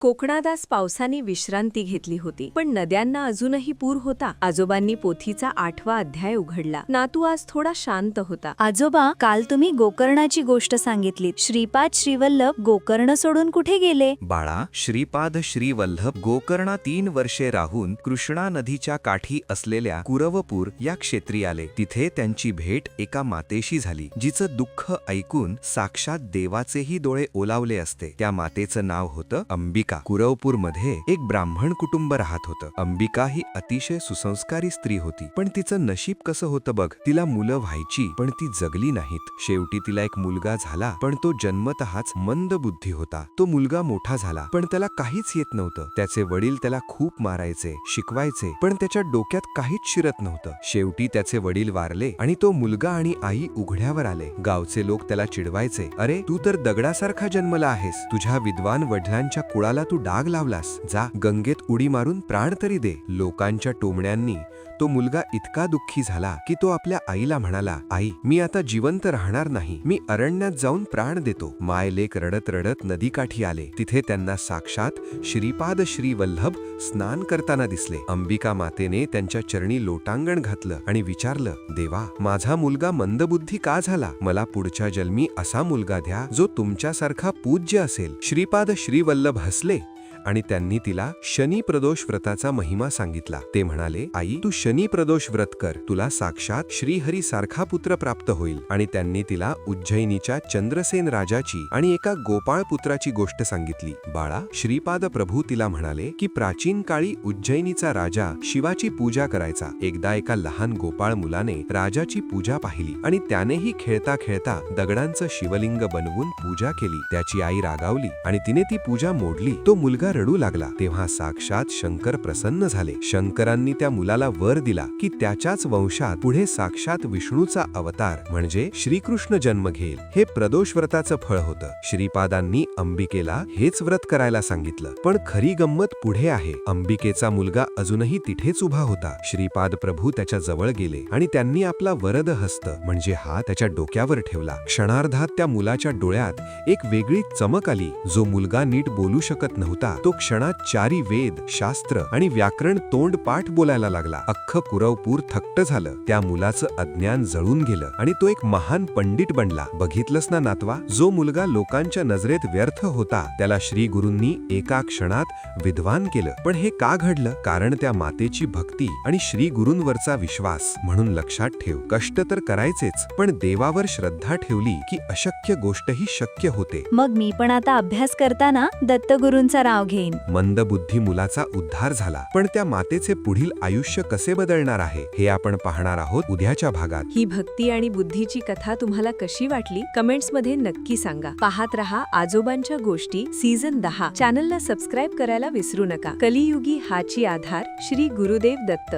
कोकणादास पावसाने विश्रांती घेतली होती पण नद्यांना अजूनही पूर होता. आजोबांनी पोथीचा आठवा अध्याय उघडला. नातू आज थोडा शांत होता. आजोबा काल तुम्ही गोकर्णाची गोष्ट सांगितलीत. श्रीपाद श्रीवल्लभ गोकर्ण सोडून कुठे गेले? बाळा श्रीपाद श्रीवल्लभ गोकर्णा तीन वर्षे राहून कृष्णा नदीच्या काठी असलेल्या कुरवपूर या क्षेत्री आले. तिथे त्यांची भेट एका मातेशी झाली जिचं दुःख ऐकून साक्षात देवाचेही डोळे ओलावले असते. त्या मातेचं नाव होतं अंबिका. अंबिका कुरवपूरमध्ये एक ब्राह्मण कुटुंब राहत होतं. अंबिका ही अतिशय सुसंस्कारी स्त्री होती पण तिचं नशीब कसं होतं बघ? तिला मुलं व्हायची पण ती जगली नाहीत. शेवटी तिला एक मुलगा झाला पण तो जन्मतःच मंद बुद्धी होता. तो मुलगा मोठा झाला पण त्याला काहीच येत नव्हतं. त्याचे वडील त्याला खूप मारायचे शिकवायचे पण त्याच्या डोक्यात काहीच शिरत नव्हतं. शेवटी त्याचे वडील वारले आणि तो मुलगा आणि आई उघड्यावर आले. गावचे लोक त्याला चिडवायचे अरे तू तर दगडासारखा जन्मला आहेस. तुझ्या विद्वान वडिलांच्या कुळाला तू डाग लावलास. जा गंगेत उडी मारून प्राण तरी दे. लोकांच्या टोमण्यांनी तो मुलगा इतका दुःखी झाला की तो आपल्या आईला म्हणाला आई मी आता जिवंत राहणार नाही. मी अरण्यात जाऊन प्राण देतो. मायलेक रडत रडत नदीकाठी आले. तिथे त्यांना साक्षात श्रीपाद श्री वल्लभ स्नान करताना दिसले. अंबिका मातेने त्यांच्या चरणी लोटांगण घातलं आणि विचारलं देवा माझा मुलगा मंदबुद्धी का झाला? मला पुढच्या जन्मी असा मुलगा द्या जो तुमच्यासारखा पूज्य असेल. श्रीपाद श्रीवल्लभ हसले आणि त्यांनी तिला शनी प्रदोष व्रताचा महिमा सांगितला. ते म्हणाले आई तू शनी प्रदोष व्रत कर. तुला साक्षात श्रीहरी सारखा पुत्र प्राप्त होईल. आणि त्यांनी तिला उज्जैनीच्या चंद्रसेन राजाची आणि एका गोपाळ पुत्राची गोष्ट सांगितली. बाळा श्रीपाद प्रभू तिला म्हणाले की प्राचीन काळी उज्जैनीचा राजा शिवाची पूजा करायचा. एकदा एका लहान गोपाळ मुलाने राजाची पूजा पाहिली आणि त्यानेही खेळता खेळता दगडांचं शिवलिंग बनवून पूजा केली. त्याची आई रागावली आणि तिने ती पूजा मोडली. तो मुलगा रडू लागला. तेव्हा साक्षात शंकर प्रसन्न झाले. शंकरांनी त्या मुलाला वर दिला की त्याच्याच वंशात पुढे साक्षात विष्णूचा अवतार म्हणजे श्रीकृष्ण जन्म घेईल हे प्रदोष व्रताचं फळ होतं. श्रीपादांनी अंबिकेला हेच व्रत करायला सांगितलं. पण खरी गंमत पुढे आहे. अंबिकेचा मुलगा अजूनही तिथेच उभा होता. श्रीपाद प्रभू त्याच्याजवळ गेले आणि त्यांनी आपला वरद हस्त म्हणजे हात त्याच्या डोक्यावर ठेवला. क्षणार्धात त्या मुलाच्या डोळ्यात एक वेगळी चमक आली. जो मुलगा नीट बोलू शकत नव्हता. तो क्षणात चारी वेद शास्त्र आणि व्याकरण तोंड पाठ बोलायला लागला. अख्खं कुरवपूर थक्ट झालं. त्या मुलाचं अज्ञान जळून गेलं आणि तो एक महान पंडित बनला. बघितलंच ना नातवा? जो मुलगा लोकांच्या नजरेत व्यर्थ होता त्याला श्री गुरूंनी एका क्षणात विद्वान केलं. पण हे का घडलं? कारण त्या मातेची भक्ती आणि श्री गुरूंवरचा विश्वास. म्हणून लक्षात ठेव कष्ट तर करायचेच पण देवावर श्रद्धा ठेवली की अशक्य गोष्टही शक्य होते. मग मी पण आता अभ्यास करताना दत्तगुरूंचा राव घेईन. मंदबुद्धी मुलाचा उद्धार झाला. पण त्या मातेचे पुढील आयुष्य कसे बदलणार आहे हे आपण पाहणार आहोत उद्याच्या भागात. ही भक्ती आणि बुद्धीची कथा तुम्हाला कशी वाटली कमेंट्समध्ये नक्की सांगा. पाहत रहा आजोबांच्या गोष्टी सीझन दहा. चॅनलला सबस्क्राईब करायला विसरू नका. कलियुगी हाची आधार श्री गुरुदेव दत्त.